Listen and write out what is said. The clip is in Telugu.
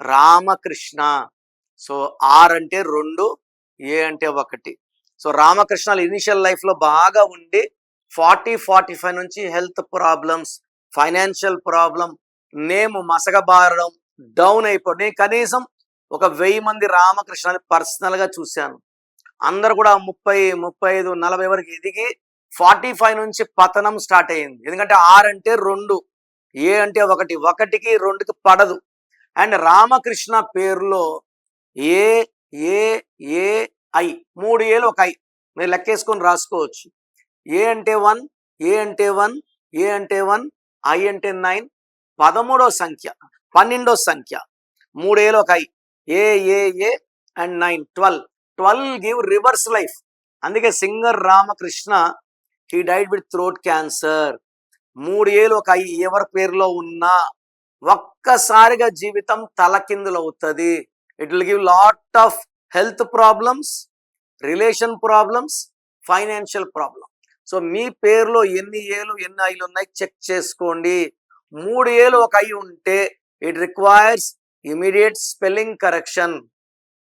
రామకృష్ణ. సో ఆర్ అంటే రెండు ఏ అంటే ఒకటి. సో రామకృష్ణలు ఇనిషియల్ లైఫ్లో బాగా ఉండి ఫార్టీ ఫార్టీ ఫైవ్ నుంచి health problems financial problem name మసగబారడం down అయిపోయి నేను కనీసం ఒక వెయ్యి మంది రామకృష్ణని పర్సనల్గా చూశాను. అందరు కూడా ముప్పై ముప్పై ఐదు నలభై వరకు ఎదిగి ఫార్టీ ఫైవ్ నుంచి పతనం స్టార్ట్ అయ్యింది. ఎందుకంటే ఆర్ అంటే రెండు ఏ అంటే ఒకటి. ఒకటికి రెండుకి పడదు. అండ్ రామకృష్ణ పేరులో ఏ ఏ ఏ ఐ మూడు ఏలు ఒక ఐ. మీరు లెక్కేసుకొని రాసుకోవచ్చు. ఏ అంటే వన్ ఏ అంటే వన్ ఏ అంటే వన్ ఐ అంటే నైన్ పదమూడో సంఖ్య పన్నెండో సంఖ్య మూడేళ్ళు ఒక I. A A A and nine twelve. Twelve give reverse life. అందుకే singer Ramakrishna he died with throat cancer. మూడు ఏళ్ళు ఒక ఐ ఎవరి పేరులో ఉన్నా ఒక్కసారిగా జీవితం తలకిందులవుతుంది. It will give lot of health problems relation problems financial problem so మీ పేరులో ఎన్ని ఏలు ఎన్ని ఐలు ఉన్నాయి చెక్ చేసుకోండి. మూడు ఏలు ఒక ఐ ఉంటే it requires immediate spelling correction